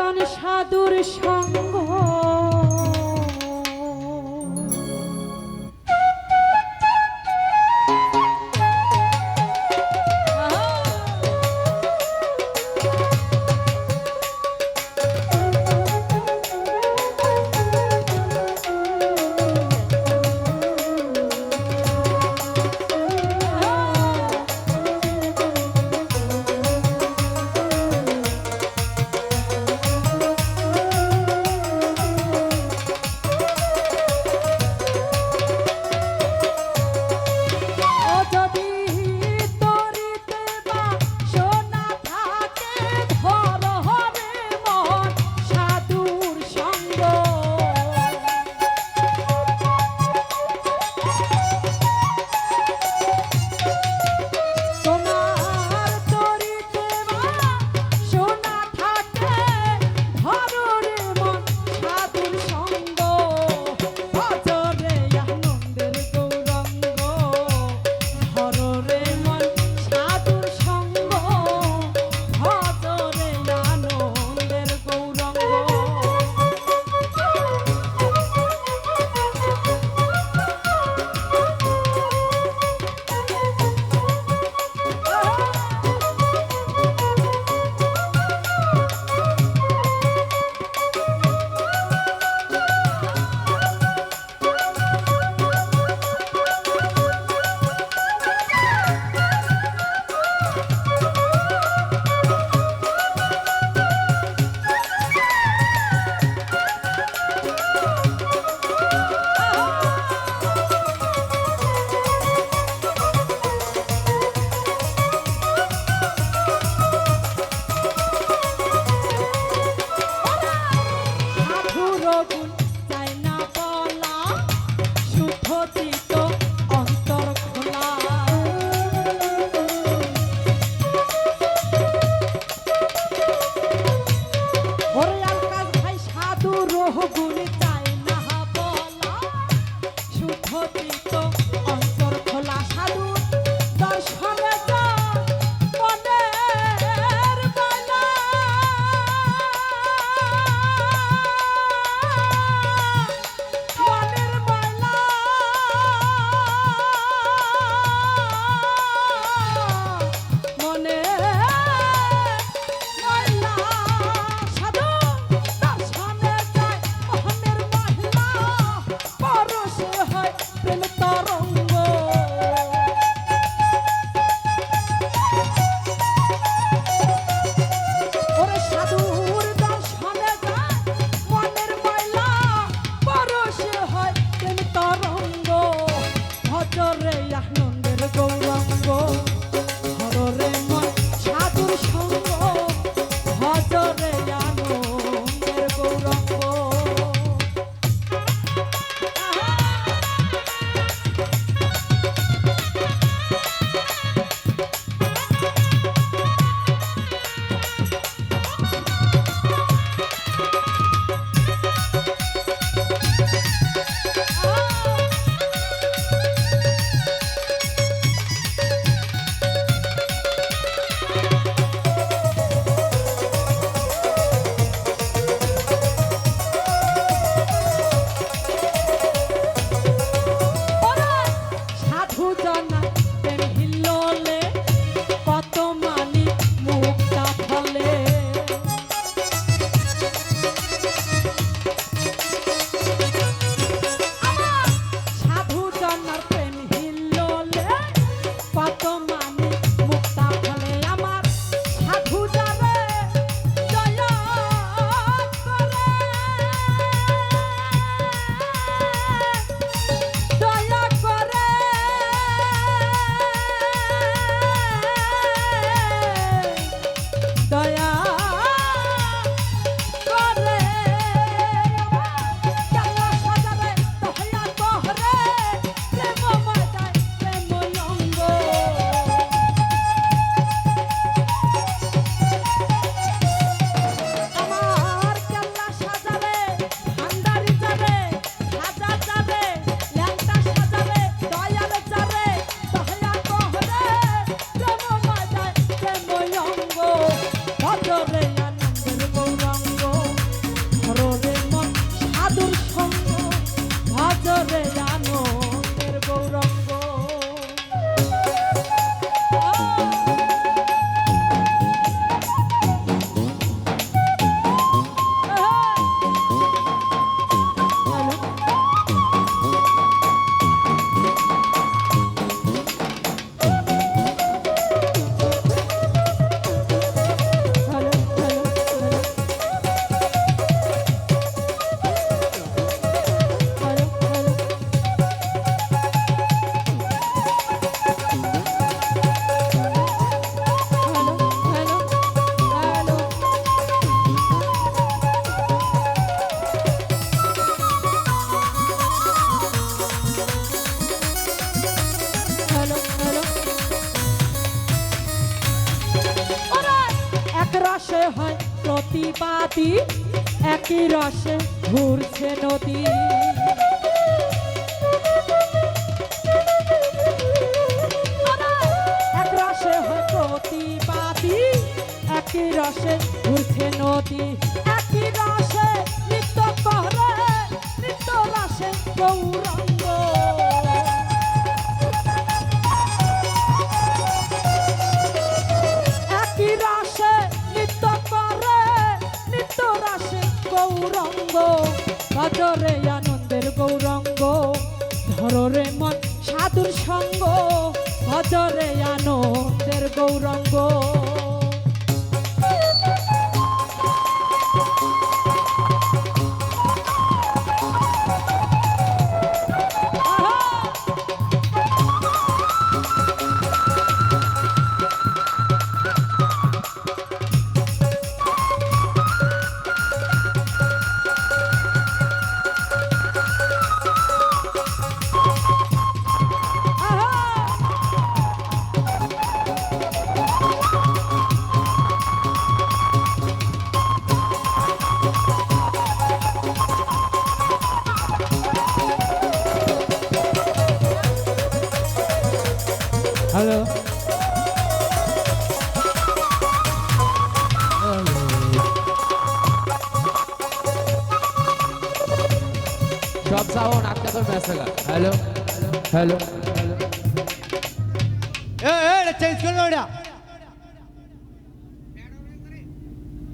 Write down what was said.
মদন সাধুর সঙ্গ ভিতরে প্রতিবাদী একই রসে ঘুরছে নদী। এক রসে প্রতিবাদী একই রসে ঘুরছে নদী। একই রসে গৌরঙ্গ ভজরে আনন্দের গৌরঙ্গ ধররে মন সাধুর সঙ্গ ভজরে আনন্দের গৌরঙ্গ। হ্যালো সব সাউন্ড আটকা তোর মেসেলা হ্যালো হ্যালো চেঞ্জ করে ওটা